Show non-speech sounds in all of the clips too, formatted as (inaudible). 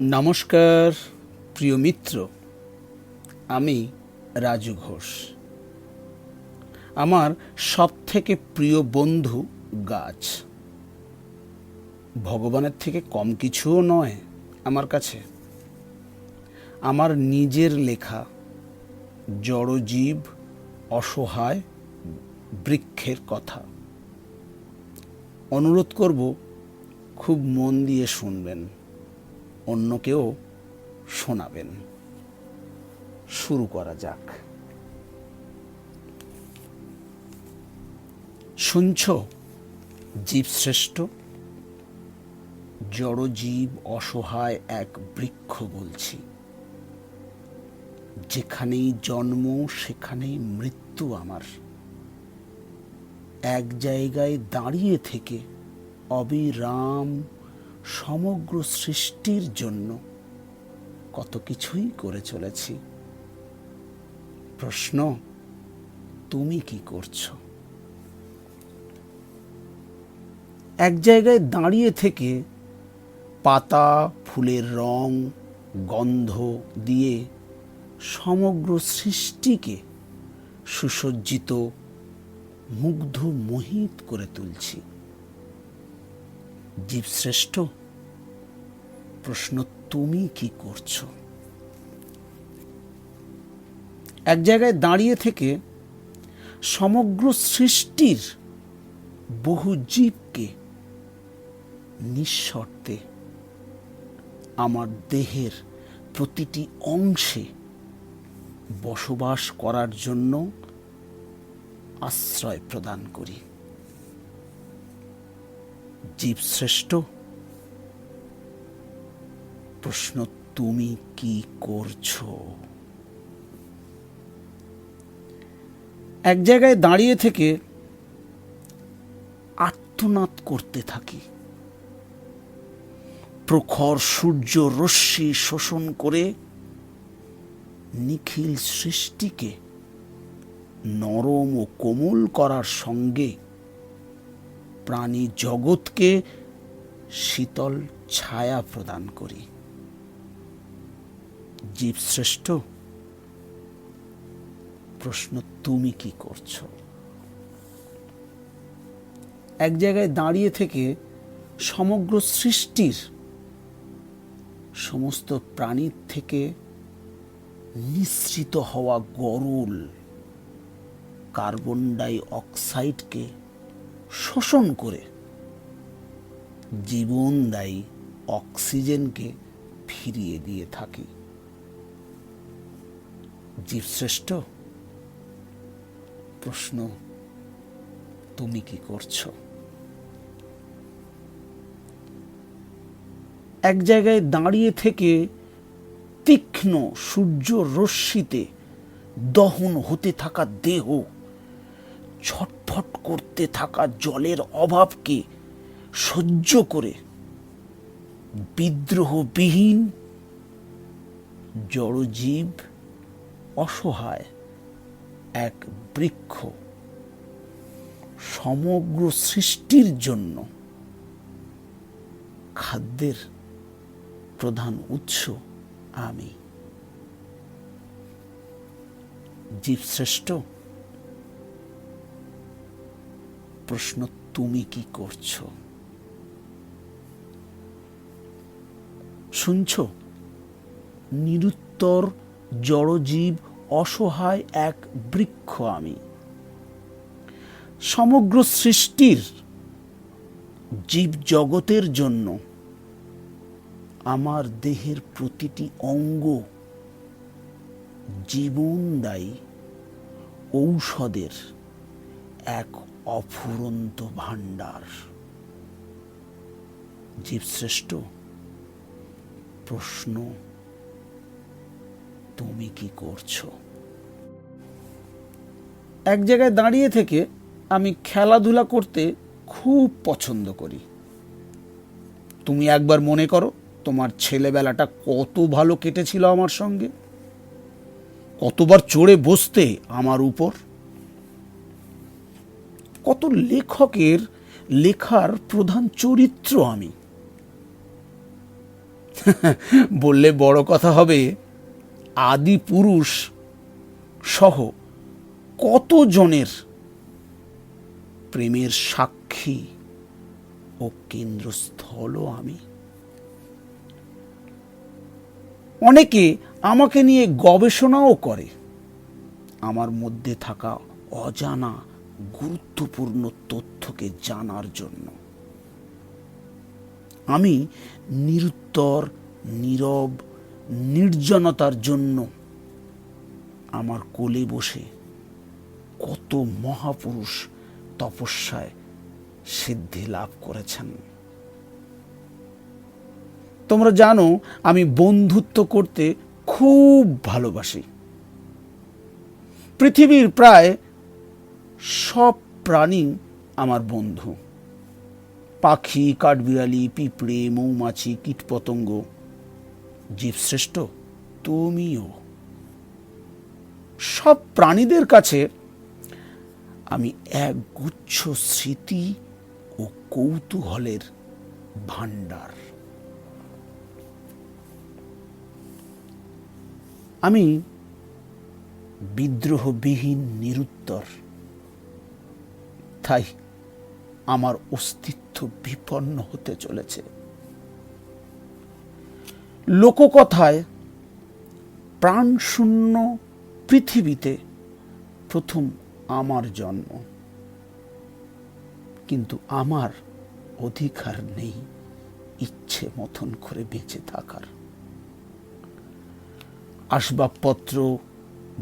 নমস্কার, প্রিয় মিত্র। আমি রাজু ঘোষ। আমার সব থেকে প্রিয় বন্ধু গাছ। ভগবানের থেকে কম কিছুও নয় আমার কাছে। আমার নিজের লেখা, জড়জীব অসহায় বৃক্ষের কথা। অনুরোধ করব, খুব মন দিয়ে শুনবেন। অন্যকেও শোনাবেন। শুরু করা যাক। শুনছ? জীব জীবশ্রেষ্ঠ? জড়জীব অসহায় এক বৃক্ষ বলছি। যেখানেই জন্ম, সেখানেই মৃত্যু আমার। এক জায়গায় দাঁড়িয়ে থেকে অবিরাম সমগ্র সৃষ্টির জন্য কত কিছুই করে চলেছি। প্রশ্ন, তুমি কি করছ? এক জায়গায় দাঁড়িয়ে থেকে পাতা, ফুলের রং, গন্ধ দিয়ে সমগ্র সৃষ্টিকে সুসজ্জিত, মুগ্ধ মোহিত করে তুলছি। জীবশ্রেষ্ঠ? প্রশ্ন তুমি কি করছ? এক জায়গায় দাঁড়িয়ে থেকে সমগ্র সৃষ্টির বহু জীবকে নিঃশর্তে আমার দেহের প্রতিটি অংশে বসবাস করার জন্য আশ্রয় প্রদান করি। জীবশ্রেষ্ঠ প্রশ্ন, তুমি কি করছ? এক জায়গায় দাঁড়িয়ে থেকে আত্মনাদ করতে থাকি। প্রখর সূর্য রশ্মি শোষণ করে নিখিল সৃষ্টিকে নরম ও কোমল করার সঙ্গে প্রাণী জগৎকে শীতল ছায়া প্রদান করি। জীবশ্রেষ্ঠ প্রশ্ন, তুমি কি করছ? এক জায়গায় দাঁড়িয়ে থেকে সমগ্র সৃষ্টির সমস্ত প্রাণীর থেকে নিঃসৃত হওয়া গরল কার্বন ডাই অক্সাইডকে শোষণ করে। জীবনদায়ী অক্সিজেনকে ফিরিয়ে দিয়ে থাকি। জীবশ্রেষ্ঠ? প্রশ্ন, তুমি কি করছ? এক জায়গায় দাঁড়িয়ে থেকে তীক্ষ্ণ সূর্য রশ্মিতে দহন হতে থাকা দেহ ছটফট করতে থাকা জলের অভাবকে সহ্য করে বিদ্রোহবিহীন জড়জীব অসহায় এক বৃক্ষ সমগ্র সৃষ্টির জন্য খাদ্যের প্রধান উৎস আমি। জীবশ্রেষ্ঠ প্রশ্ন, তুমি কি করছ? শুনছ? নিরুত্তর, জড়জীব, অসহায় এক বৃক্ষ আমি। সমগ্র সৃষ্টির জীব জগতের জন্য আমার দেহের প্রতিটি অঙ্গ জীবনদায়ী ঔষধের এক অফুরন্ত ভাণ্ডার। জীবশ্রেষ্ঠ প্রশ্ন, তুমি কি করছ? এক জায়গায় দাঁড়িয়ে থেকে আমি খেলাধুলা করতে খুব পছন্দ করি। তুমি একবার মনে করো তোমার ছেলেবেলাটা কত ভালো কেটেছিল আমার সঙ্গে। কতবার চড়ে বসতে আমার উপর। কত লেখকের লেখার প্রধান চরিত্র আমি। (laughs) বললে বড় কথা হবে, আদি পুরুষ সহ কত জনের প্রেমের সাক্ষী ও কেন্দ্রস্থলও আমি? অনেকে আমাকে নিয়ে গবেষণাও করে, আমার মধ্যে থাকা অজানা গুরুত্বপূর্ণ তথ্যকে জানার জন্য। আমি নিরুত্তর, নীরব, নির্জনতার জন্য আমার কোলে বসে কত মহাপুরুষ তপস্যায় সিদ্ধি লাভ করেছেন। তোমরা জানো, আমি বন্ধুত্ব করতে খুব ভালোবাসি। পৃথিবীর প্রায় সব প্রাণী আমার বন্ধু। পাখি, কাঠবিড়ালি, পিঁপড়ে, মৌমাছি, কীটপতঙ্গ, জীবশ্রেষ্ঠ তুমিও। সব প্রাণীদের কাছে আমি এক গুচ্ছ স্মৃতি ও কৌতূহলের ভাণ্ডার। আমি বিদ্রোহবিহীন নিরুত্তর তাই আমার অস্তিত্ব বিপন্ন হতে চলেছে। লোককথায় প্রাণশূন্য পৃথিবীতে প্রথম আমার জন্ম। কিন্তু আমার অধিকার নেই ইচ্ছে মতন করে বেঁচে থাকার। আসবাবপত্র,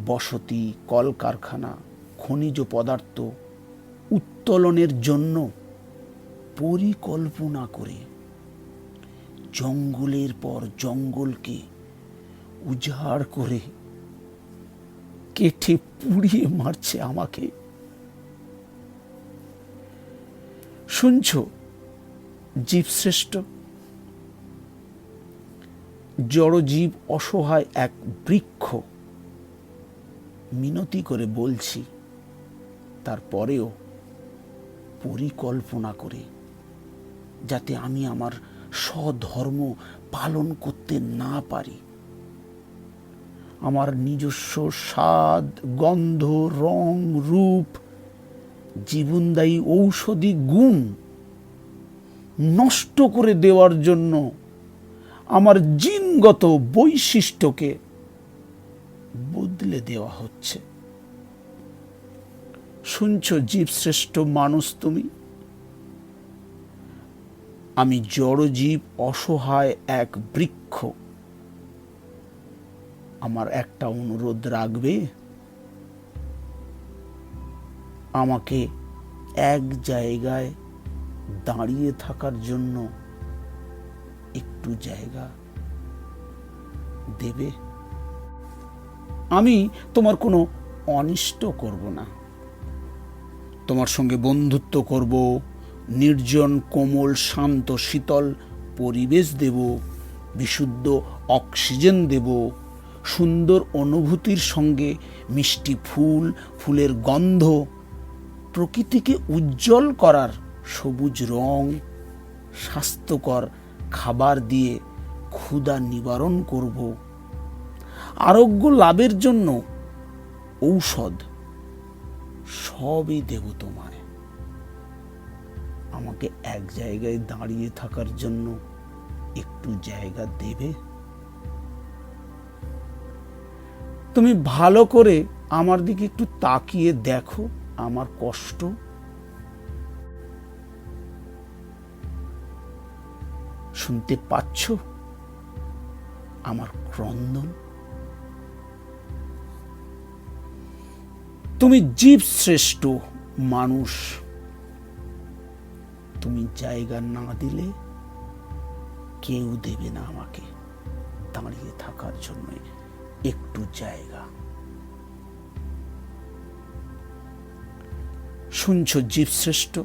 বসতি, কলকারখানা, খনিজ পদার্থ উত্তোলনের জন্য পরিকল্পনা করে জঙ্গলের পর জঙ্গলকে উজাড় করে কেটে পুড়িয়ে মারছে আমাকে। শুনছ, জীবশ্রেষ্ঠ? জড়জীব অসহায় এক বৃক্ষ। মিনতি করে বলছি, তারপরেও পরিকল্পনা করে যাতে আমি আমার স্বধর্ম পালন করতে না পারি। আমার নিজস্ব স্বাদ, গন্ধ, রং, রূপ, জীবনদায়ী ঔষধি গুণ নষ্ট করে দেওয়ার জন্য আমার জিনগত বৈশিষ্ট্যকে বদলে দেওয়া হচ্ছে। শুনছ, জীবশ্রেষ্ঠ মানুষ তুমি? আমি জড়জীব অসহায় এক বৃক্ষ। আমার একটা অনুরোধ রাখবে? আমাকে এক জায়গায় দাঁড়িয়ে থাকার জন্য একটু জায়গা দেবে। আমি তোমার কোনো অনিষ্ট করব না। তোমার সঙ্গে বন্ধুত্ব করব, নির্জন, কোমল, শান্ত, শীতল পরিবেশ দেব, বিশুদ্ধ অক্সিজেন দেব, সুন্দর অনুভূতির সঙ্গে মিষ্টি ফুল, ফুলের গন্ধ, প্রকৃতিকে উজ্জ্বল করার সবুজ রং, স্বাস্থ্যকর খাবার দিয়ে ক্ষুধা নিবারণ করব। আরোগ্য লাভের জন্য ঔষধ সবই দেব তোমায়। আমাকে এক জায়গায় দাঁড়িয়ে থাকার জন্য একটু জায়গা দেবে। তুমি ভালো করে আমার দিকে একটু তাকিয়ে দেখো আমার কষ্ট। শুনতে পাচ্ছ? আমার ক্রন্দন। তুমি জীব শ্রেষ্ঠ মানুষ। তুমি জায়গা না দিলে কেউ দেবে না আমাকে। দাঁড়িয়ে থাকার জন্য একটু জায়গা। শুনছ জীবশ্রেষ্ঠ?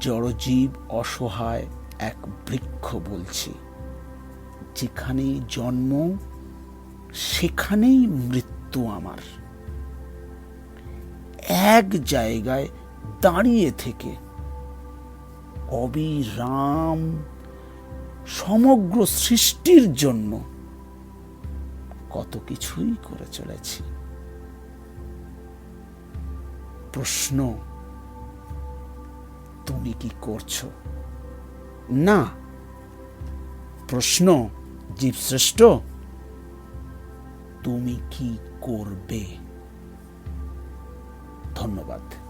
জড়জীব অসহায় এক বৃক্ষ বলছি, যেখানেই জন্ম, সেখানেই মৃত্যু আমার। এক জায়গায় দাঁড়িয়ে থেকে অবিরাম সমগ্র সৃষ্টির জন্য কত কিছুই করে চলেছি। প্রশ্ন, তুমি কি করছ? না। প্রশ্ন, জীবশ্রেষ্ঠ, তুমি কি করবে। ধন্যবাদ।